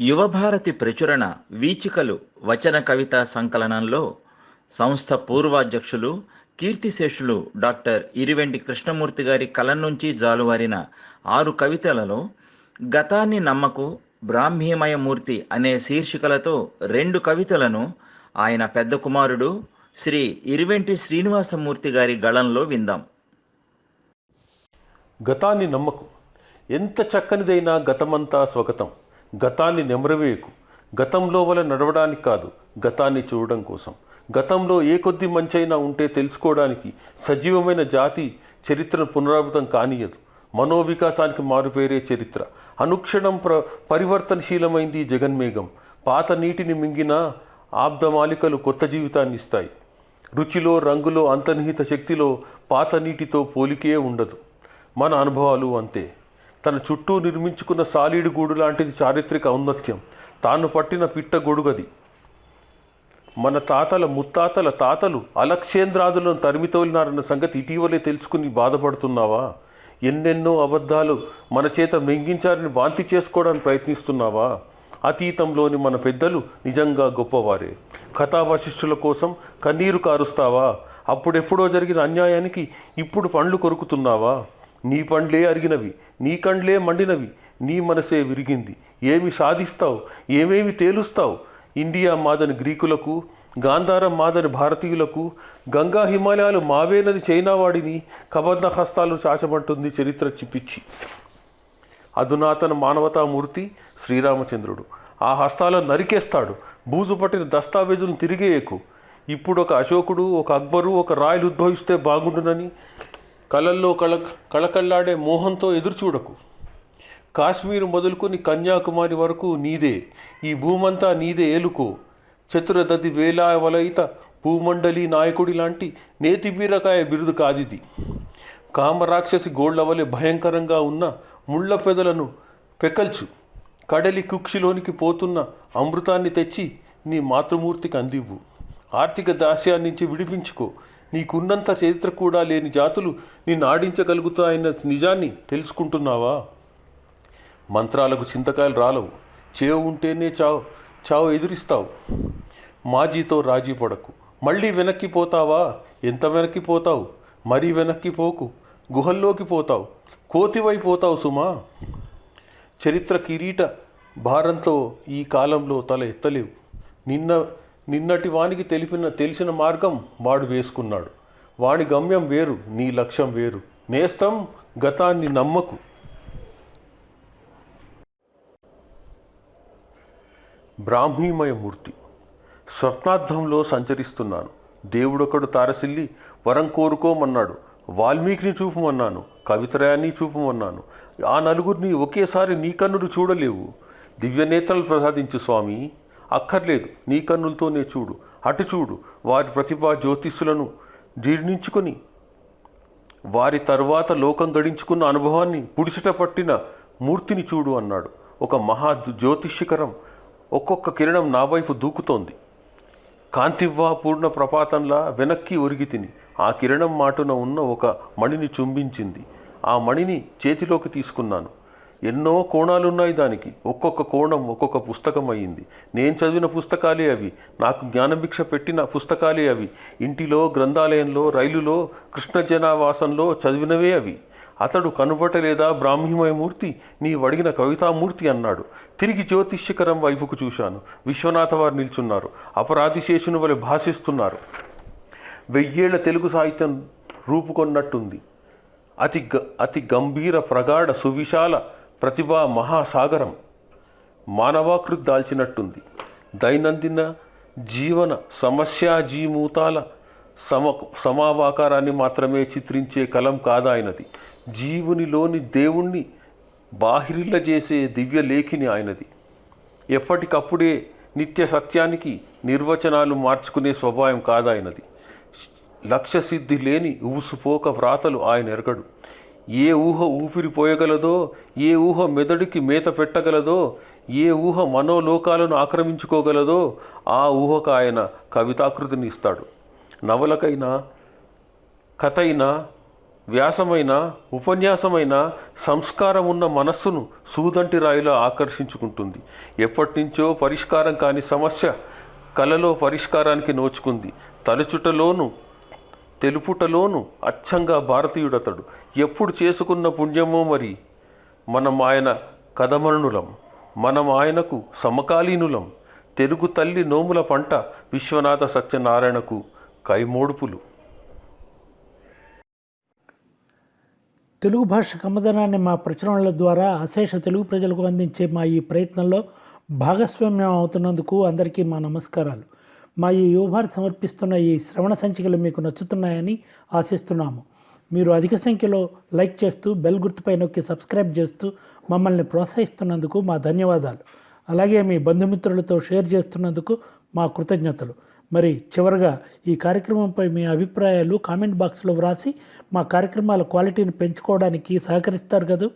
యువభారతి ప్రచురణ వీచికలు వచన కవిత సంకలనంలో సంస్థ పూర్వాధ్యక్షులు కీర్తిశేషులు డాక్టర్ ఇరివెండి కృష్ణమూర్తి గారి కలం నుంచి జాలువారిన ఆరు కవితలలో గతాన్ని నమ్మకు బ్రాహ్మీమయ మూర్తి అనే శీర్షికలతో రెండు కవితలను ఆయన పెద్ద కుమారుడు శ్రీ ఇరివెంటి శ్రీనివాసమూర్తి గారి గళంలో విందాం. గతాన్ని నమ్మకు. ఎంత చక్కనిదైనా గతమంతా స్వగతం. గతాన్ని నెమరవేయకు. గతంలో వల్ల నడవడానికి కాదు గతాన్ని చూడడం కోసం. గతంలో ఏ కొద్ది మంచైనా ఉంటే తెలుసుకోవడానికి సజీవమైన జాతి చరిత్రను పునరావృతం కానియదు మనోవికాసానికి మారుపేరే చరిత్ర. అనుక్షణం ప్ర పరివర్తనశీలమైంది జగన్మేఘం. పాత నీటిని మింగిన ఆబ్దమాలికలు కొత్త జీవితాన్ని ఇస్తాయి. రుచిలో రంగులో అంతర్నిహిత శక్తిలో పాత నీటితో పోలికే ఉండదు. మన అనుభవాలు అంతే. తన చుట్టూ నిర్మించుకున్న సాలీడు గూడు లాంటిది చారిత్రక ఔన్నత్యం. తాను పట్టిన పిట్ట గొడుగది. మన తాతల ముత్తాతల తాతలు అలక్షేంద్రాదులను తరిమితోలినారన్న సంగతి ఇటీవలే తెలుసుకుని బాధపడుతున్నావా? ఎన్నెన్నో అబద్ధాలు మన చేత మింగించారని వాంతి చేసుకోవడానికి ప్రయత్నిస్తున్నావా? అతీతంలోని మన పెద్దలు నిజంగా గొప్పవారే. కథావశిష్ఠుల కోసం కన్నీరు కారుస్తావా? అప్పుడెప్పుడో జరిగిన అన్యాయానికి ఇప్పుడు పండ్లు కొరుకుతున్నావా? నీ పండ్లే అరిగినవి నీ కండ్లే మండినవి నీ మనసే విరిగింది. ఏమి సాధిస్తావు? ఏమేమి తేలుస్తావు? ఇండియా మాదని గ్రీకులకు గాంధారం మాదని భారతీయులకు గంగా హిమాలయాలు మావేనని చైనా వాడిని హస్తాలు చాచమంటుంది చరిత్ర చిప్పిచ్చి. అధునాతన మానవతామూర్తి శ్రీరామచంద్రుడు. ఆ హస్తాలను నరికేస్తాడు. బూజు పట్టిన దస్తావేజులను తిరిగేయకు. ఇప్పుడు ఒక అశోకుడు ఒక అక్బరు ఒక రాయలు ఉద్భవిస్తే బాగుండునని కళల్లో కళ కళకళ్ళాడే మోహంతో ఎదురుచూడకు. కాశ్మీర్ మొదలుకొని కన్యాకుమారి వరకు నీదే ఈ భూమంతా నీదే ఏలుకో. చతురదతి వేలావలయిత భూమండలి నాయకుడి లాంటి నేతి బీరకాయ బిరుదు కాదిది. కామరాక్షసి గోళ్ళవలె భయంకరంగా ఉన్న ముళ్ళ పెదలను పెకల్చు. కడలి కుక్షిలోనికి పోతున్న అమృతాన్ని తెచ్చి నీ మాతృమూర్తికి అందివ్వు. ఆర్థిక దాస్యాన్నించి విడిపించుకో. నీకున్నంత చరిత్ర కూడా లేని జాతులు నిన్ను ఆడించగలుగుతాయన్న నిజాన్ని తెలుసుకుంటున్నావా? మంత్రాలకు చింతకాయలు రాలవు. చేవు ఉంటేనే చావు చావు ఎదురిస్తావు. మాజీతో రాజీ పడకు. మళ్ళీ వెనక్కి పోతావా? ఎంత వెనక్కి పోతావు? మరీ వెనక్కి పోకు. గుహల్లోకి పోతావు. కోతివైపోతావు సుమా. చరిత్ర కిరీట భారంతో ఈ కాలంలో తల ఎత్తలేవు. నిన్న నిన్నటి వానికి తెలిపిన తెలిసిన మార్గం వాడు వేసుకున్నాడు. వాడి గమ్యం వేరు నీ లక్ష్యం వేరు. నేస్తం గతాన్ని నమ్మకు. బ్రాహ్మీమయ మూర్తి. స్వప్నార్థంలో సంచరిస్తున్నాను. దేవుడొకడు తారసిల్లి వరం కోరుకోమన్నాడు. వాల్మీకిని చూపమన్నాను కవితరాన్ని చూపమన్నాను. ఆ నలుగురిని ఒకేసారి నీ కన్నుడు చూడలేవు. దివ్యనేత్రలు ప్రసాదించు స్వామి. అక్కర్లేదు. నీ కన్నులతోనే చూడు. అటు చూడు. వారి ప్రతిభా జ్యోతిష్యులను జీర్ణించుకొని వారి తరువాత లోకం గడించుకున్న అనుభవాన్ని పుడిసిట పట్టిన మూర్తిని చూడు అన్నాడు. ఒక మహా జ్యోతిష్యకరం ఒక్కొక్క కిరణం నా వైపు దూకుతోంది. కాంతివ్వా పూర్ణ ప్రపాతంలా వెనక్కి ఒరిగి తిని ఆ కిరణం మాటున ఉన్న ఒక మణిని చుంబించింది. ఆ మణిని చేతిలోకి తీసుకున్నాను. ఎన్నో కోణాలున్నాయి దానికి. ఒక్కొక్క కోణం ఒక్కొక్క పుస్తకం అయ్యింది. నేను చదివిన పుస్తకాలే అవి. నాకు జ్ఞానభిక్ష పెట్టిన పుస్తకాలే అవి. ఇంటిలో గ్రంథాలయంలో రైలులో కృష్ణ జనావాసంలో చదివినవే అవి. అతడు కనుబట్టలేదా బ్రాహ్మీమయమూర్తి? నీ వడిగిన కవితామూర్తి అన్నాడు. తిరిగి జ్యోతిష్యకరం వైపుకు చూశాను. విశ్వనాథ వారు నిల్చున్నారు. అపరాధి శేషుని వలె భాషిస్తున్నారు. వెయ్యేళ్ళ తెలుగు సాహిత్యం రూపుకొన్నట్టుంది. అతి గ అతి గంభీర ప్రగాఢ సువిశాల ప్రతిభా మహాసాగరం మానవాకృతి దాల్చినట్టుంది. దైనందిన జీవన సమస్యాజీమూతాల సమ సమావాకారాన్ని మాత్రమే చిత్రించే కలం కాదాయనది జీవునిలోని దేవుణ్ణి బాహిరిల్ల చేసే దివ్య లేఖిని ఆయనది. ఎప్పటికప్పుడే నిత్య సత్యానికి నిర్వచనాలు మార్చుకునే స్వభావం కాదాయనది లక్ష్య సిద్ధి లేని ఉవుసుపోక వ్రాతలు ఆయన ఎరగడు. ఏ ఊహ ఊపిరిపోయగలదో ఏ ఊహ మెదడుకి మేత పెట్టగలదో ఏ ఊహ మనోలోకాలను ఆక్రమించుకోగలదో ఆ ఊహకు ఆయన కవితాకృతిని ఇస్తాడు. నవలకైనా కథ అయినా వ్యాసమైన ఉపన్యాసమైన సంస్కారం ఉన్న మనస్సును సూదంటి రాయిలో ఆకర్షించుకుంటుంది. ఎప్పటినుంచో పరిష్కారం కాని సమస్య కలలో పరిష్కారానికి నోచుకుంది. తలుచుటలోను తెలుపుటలోను అచ్చంగా భారతీయుడతడు. ఎప్పుడు చేసుకున్న పుణ్యమో మరి మనం ఆయన కదమరణులం మనం ఆయనకు సమకాలీనులం. తెలుగు తల్లి నోముల పంట విశ్వనాథ సత్యనారాయణకు కైమోడుపులు. తెలుగు భాష కమ్మదనాన్ని మా ప్రచురణల ద్వారా అశేష తెలుగు ప్రజలకు అందించే మా ఈ ప్రయత్నంలో భాగస్వామ్యం అవుతున్నందుకు అందరికీ మా నమస్కారాలు. మా ఈ యువభారత్ సమర్పిస్తున్న ఈ శ్రవణ సంచికలు మీకు నచ్చుతున్నాయని ఆశిస్తున్నాము. మీరు అధిక సంఖ్యలో లైక్ చేస్తూ బెల్ గుర్తుపై నొక్కి సబ్స్క్రైబ్ చేస్తూ మమ్మల్ని ప్రోత్సహిస్తున్నందుకు మా ధన్యవాదాలు. అలాగే మీ బంధుమిత్రులతో షేర్ చేస్తున్నందుకు మా కృతజ్ఞతలు. మరి చివరగా ఈ కార్యక్రమంపై మీ అభిప్రాయాలు కామెంట్ బాక్స్లో వ్రాసి మా కార్యక్రమాల క్వాలిటీని పెంచుకోవడానికి సహకరిస్తారు కదా?